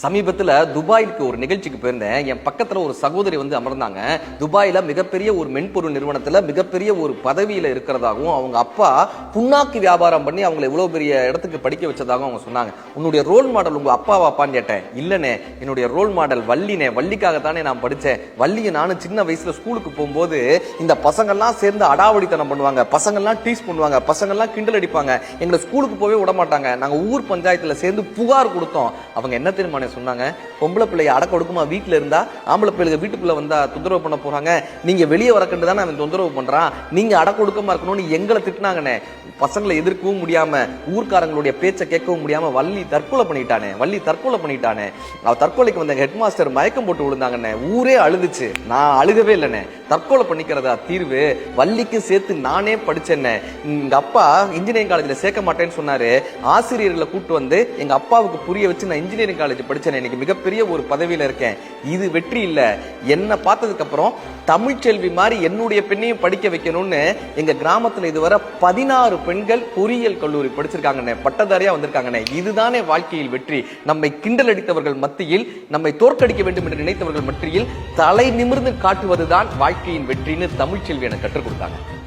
சமீபத்தில் துபாய்க்கு ஒரு நிகழ்ச்சிக்கு போயிருந்தேன். என் பக்கத்தில் ஒரு சகோதரி வந்து அமர்ந்தாங்க. துபாயில் மிகப்பெரிய ஒரு மென்பொருள் நிறுவனத்தில் மிகப்பெரிய ஒரு பதவியில் இருக்கிறதாகவும் அவங்க அப்பா புண்ணாக்கு வியாபாரம் பண்ணி அவங்களை இவ்வளோ பெரிய இடத்துக்கு படிக்க வச்சதாகவும் அவங்க சொன்னாங்க. உன்னுடைய ரோல் மாடல் உங்கள் அப்பா வாப்பான்னு கேட்டேன். இல்லைனே என்னுடைய ரோல் மாடல் வள்ளினே வள்ளிக்காகத்தானே நான் படித்தேன் வள்ளியை நானும் சின்ன வயசில் ஸ்கூலுக்கு போகும்போது இந்த பசங்கள்லாம் சேர்ந்து அடாவடித்தனம் பண்ணுவாங்க. பசங்கள்லாம் டீஸ் பண்ணுவாங்க. பசங்கள்லாம் கிண்டல் அடிப்பாங்க. எங்களை ஸ்கூலுக்கு போகவே விட மாட்டாங்க நாங்கள் ஊர் பஞ்சாயத்தில் சேர்ந்து புகார் கொடுத்தோம். அவங்க என்ன தெரியுமா சொன்னாங்க பொம்பளை பிள்ளைய அடக்க ஒடுக்குமா வீட்டில் இருந்தா ஆம்பளை பிள்ளைங்க வீட்டுக்குள்ள வந்தா தொந்தரவு பண்ண போறாங்க. நீங்க வெளியே வரக்கண்டு தானே அவன் தொந்தரவு பண்றான். நீங்க அடக்க ஒடுக்கமா இருக்கணும்னு எங்களை திட்டினாங்கண்ணே. பசங்களை எதிர்க்கவும் முடியாம ஊர்க்காரங்களுடைய பேச்சை கேட்கவும் முடியாம வள்ளி தற்கொலை பண்ணிட்டானே வள்ளி தற்கொலை பண்ணிட்டானே. அவ தற்கொலைக்கு வந்த ஹெட் மாஸ்டர் மயக்கம் போட்டு விழுந்தாங்கண்ணே. ஊரே அழுதுச்சு. நான் அழுகவே இல்லைண்ணே. தற்கொலை பண்ணிக்கிறதா தீர்வு? வள்ளிக்கு சேர்த்து நானே படிச்சேன்னே எங்க அப்பா இன்ஜினியரிங் காலேஜ்ல சேர்க்க மாட்டேன்னு சொன்னாரு. ஆசிரியர்களை கூப்பிட்டு வந்து எங்க அப்பாவுக்கு புரிய வச்சு நான் இன்ஜினியரிங் காலேஜ் படித்தேன் இன்னைக்கு மிகப்பெரிய ஒரு பதவியில இருக்கேன். இது வெற்றி இல்லை. என்னை பார்த்ததுக்கு அப்புறம் தமிழ்ச்செல்வி மாதிரி என்னுடைய பெண்ணையும் படிக்க வைக்கணும்னு எங்க கிராமத்துல இதுவரை பதினாறு பெண்கள் பொறியியல் கல்லூரி படிச்சிருக்காங்கண்ணே. பட்டதாரியாக வந்திருக்காங்கண்ணே. இதுதானே வாழ்க்கையில் வெற்றி. நம்மை கிண்டல் அடித்தவர்கள் மத்தியில் நம்மை தோற்கடிக்க வேண்டும் என்று நினைத்தவர்கள் மத்தியில் தலை நிமிர்ந்து காட்டுவதுதான் வாழ்க்கையின் வெற்றின்னு தமிழ்ச்செல்வி எனக்கு கற்றுக் கொடுத்தாங்க.